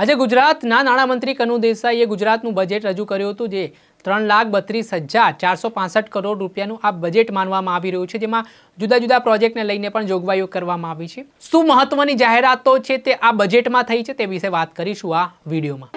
આજે ગુજરાતના નાણામંત્રી કનુ દેસાઈએ ગુજરાતનું બજેટ રજૂ કર્યું હતું જે ત્રણ લાખ બત્રીસ હજાર ચારસો પાસઠ કરોડ રૂપિયાનું આ બજેટ માનવામાં આવી રહ્યું છે, જેમાં જુદા જુદા પ્રોજેક્ટને લઈને પણ જોગવાઈઓ કરવામાં આવી છે. શું મહત્વની જાહેરાતો છે તે આ બજેટમાં થઈ છે તે વિશે વાત કરીશું આ વિડીયોમાં.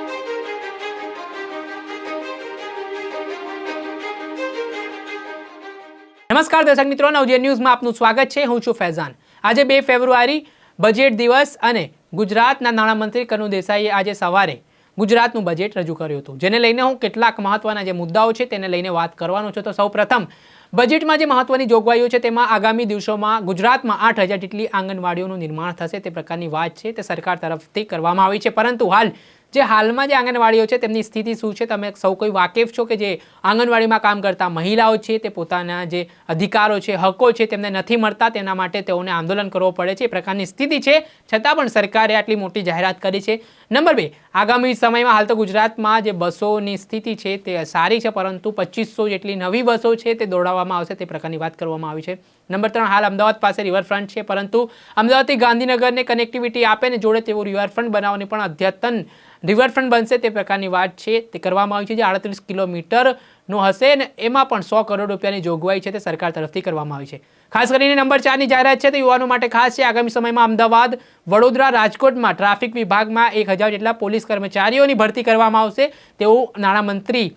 નમસ્કાર દર્શક મિત્રો નવજે ન્યૂઝમાં આપનું સ્વાગત છે. હું છું ફૈઝાન. આજે બે ફેબ્રુઆરી, બજેટ દિવસ અને ગુજરાતના નાણામંત્રી કનુ દેસાઈએ આજે સવારે ગુજરાતનું બજેટ રજૂ કર્યું હતું. જેને લઈને હું કેટલાક મહત્વના જે મુદ્દાઓ છે તેને લઈને વાત કરવાનો છું. તો સૌપ્રથમ બજેટમાં જે મહત્વની જોગવાઈઓ છે તેમાં આગામી દિવસોમાં ગુજરાતમાં આઠ હજાર જેટલી આંગણવાડીઓનું નિર્માણ થશે તે પ્રકારની વાત છે તે સરકાર તરફથી કરવામાં આવી છે. પરંતુ હાલ જે હાલમાં જે આંગણવાડીઓ છે, તેમની સ્થિતિ શું છે? તમે સૌ કોઈ વાકેફ છો કે જે આંગણવાડીમાં કામ કરતા મહિલાઓ છે, તે પોતાના જે અધિકારો છે, હકો છે, તેમને નથી મળતા, તેના માટે તેઓને આંદોલન કરવું પડે છે. એ પ્રકારની સ્થિતિ છે. છતાં પણ સરકારે આટલી મોટી જાહેરાત કરી છે. નંબર બે, આગામી સમયમાં હાલ તો ગુજરાતમાં જે બસોની સ્થિતિ છે, તે સારી છે, પરંતુ પચીસો જેટલી નવી બસો છે, તે દોડાવવામાં આવશે, તે પ્રકારની વાત કરવામાં આવી છે. નંબર ત્રણ, હાલ અમદાવાદ પાસે રિવરફ્રન્ટ છે, પરંતુ અમદાવાદથી ગાંધીનગરને કનેક્ટિવિટી આપે ને જોડે તેવું રિવરફ્રન્ટ બનાવવાની પણ અદ્યતન રિવરફ્રન્ટ બનશે તે પ્રકારની વાત છે. તે કરવામાં આવી છે જે આડત્રીસ કિલોમીટરનું હશે ને એમાં પણ સો કરોડ રૂપિયાની જોગવાઈ છે તે સરકાર તરફથી કરવામાં આવી છે. ખાસ કરીને નંબર ચારની જાહેરાત છે તે યુવાનો માટે ખાસ છે. આગામી સમયમાં અમદાવાદ, વડોદરા, રાજકોટમાં ટ્રાફિક વિભાગમાં એક હજાર જેટલા પોલીસ કર્મચારીઓની ભરતી કરવામાં આવશે તેવું નાણામંત્રી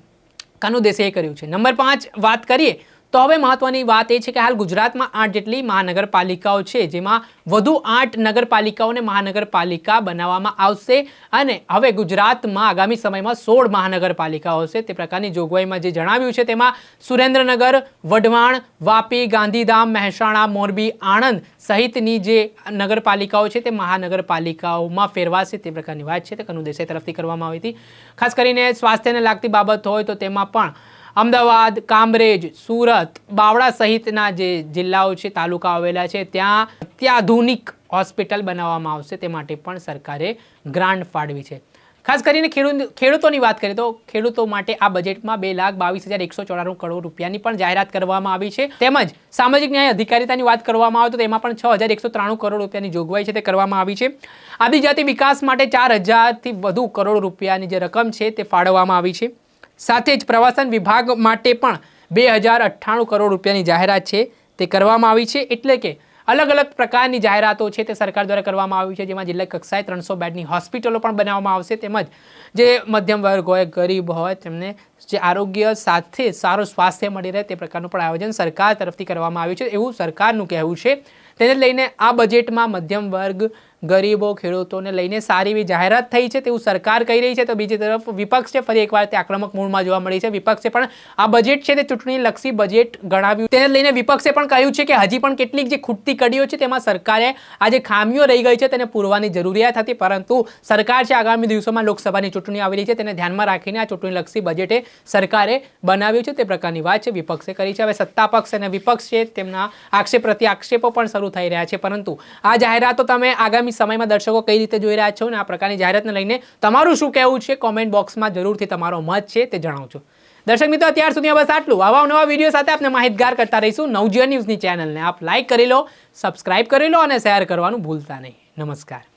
કાનુ દેસાઈએ કર્યું છે. નંબર પાંચ વાત કરીએ તો હવે મહત્વની વાત એ છે કે હાલ ગુજરાતમાં આઠ જેટલી મહાનગરપાલિકાઓ છે, જેમાં વધુ આઠ નગરપાલિકાઓને મહાનગરપાલિકા બનાવવામાં આવશે અને હવે ગુજરાતમાં આગામી સમયમાં સોળ મહાનગરપાલિકાઓ છે તે પ્રકારની જોગવાઈમાં જે જણાવ્યું છે તેમાં સુરેન્દ્રનગર, વઢવાણ, વાપી, ગાંધીધામ, મહેસાણા, મોરબી, આણંદ સહિતની જે નગરપાલિકાઓ છે તે મહાનગરપાલિકાઓમાં ફેરવાશે તે પ્રકારની વાત છે. તે કનુ દેસાઈ તરફથી કરવામાં આવી હતી. ખાસ કરીને સ્વાસ્થ્યને લાગતી બાબત હોય તો તેમાં પણ અમદાવાદ, કામરેજ, સુરત, બાવળા સહિતના જે જિલ્લાઓ છે, તાલુકા આવેલા છે, ત્યાં અત્યાધુનિક હોસ્પિટલ બનાવવામાં આવશે તે માટે પણ સરકારે ગ્રાન્ટ ફાળવી છે. ખાસ કરીને ખેડૂત, ખેડૂતોની વાત કરીએ તો ખેડૂતો માટે આ બજેટમાં બે લાખ બાવીસ હજાર એકસો ચોરાણું કરોડ રૂપિયાની પણ જાહેરાત કરવામાં આવી છે. તેમજ સામાજિક ન્યાય અધિકારીતાની વાત કરવામાં આવે તો તેમાં પણ છ હજાર એકસો ત્રાણું કરોડ રૂપિયાની જોગવાઈ છે તે કરવામાં આવી છે. આદિજાતિ વિકાસ માટે ચાર હજારથી વધુ કરોડ રૂપિયાની જે રકમ છે તે ફાળવવામાં આવી છે. સાથે જ પ્રવાસન વિભાગ માટે પણ બે હજાર અઠ્ઠાણું કરોડ રૂપિયાની જાહેરાત છે. તે કરવામાં આવી છે એટલે કે અલગ અલગ પ્રકારની જાહેરાતો છે તે સરકાર દ્વારા કરવામાં આવી છે. જેમાં જિલ્લા કક્ષાએ ત્રણસો બેડની હોસ્પિટલો પણ બનાવવામાં આવશે. તેમજ જે મધ્યમ વર્ગ હોય, ગરીબ હોય, તેમને જે આરોગ્ય સાથે સારું સ્વાસ્થ્ય મળી રહે તે પ્રકારનું પણ આયોજન સરકાર તરફથી કરવામાં આવ્યું છે એવું સરકારનું કહેવું છે. તેને લઈને આ બજેટમાં મધ્યમ વર્ગ, ગરીબો, ખેડૂતોને લઈને સારી એવી જાહેરાત થઈ છે તેવું સરકાર કહી રહી છે. તો બીજી તરફ વિપક્ષ ફરી એકવાર તે આક્રમક મૂળમાં જોવા મળી છે. વિપક્ષે પણ આ બજેટ છે તે ચૂંટણીલક્ષી બજેટ ગણાવ્યું. તેને લઈને વિપક્ષે પણ કહ્યું છે કે હજી પણ કેટલીક જે ખૂટતી કડીઓ છે તેમાં સરકારે આ જે ખામીઓ રહી ગઈ છે તેને પૂરવાની જરૂરિયાત હતી. પરંતુ સરકાર છે, આગામી દિવસોમાં લોકસભાની ચૂંટણી આવી રહી છે. તેને ધ્યાનમાં રાખીને આ ચૂંટણીલક્ષી બજેટે સરકારે બનાવ્યું છે, તે પ્રકારની વાત છે, વિપક્ષે કરી છે. હવે સત્તા પક્ષ અને વિપક્ષ છે, તેમના આક્ષેપ પ્રતિ આક્ષેપો પણ શરૂ થઈ રહ્યા છે. પરંતુ આ જાહેરાતો તમે આગામી સમયમાં દર્શકો કઈ રીતે જોઈ રહ્યા છો અને આ પ્રકારની જાહેરાતને લઈને તમારું શું કહેવું છે? કોમેન્ટ બોક્સમાં જરૂરથી તમારો મત છે, તે જણાવજો. દર્શક મિત્રો, અત્યાર સુધી બસ આટલું. આવા નવા વીડિયો સાથે આપણે માહિતગાર કરતા રહીશું. નવજીવન ન્યૂઝની ચેનલને આપ લાઇક કરી લો સબસ્ક્રાઇબ કરી લો અને શેર કરવાનું ભૂલતા નહીં. નમસ્કાર.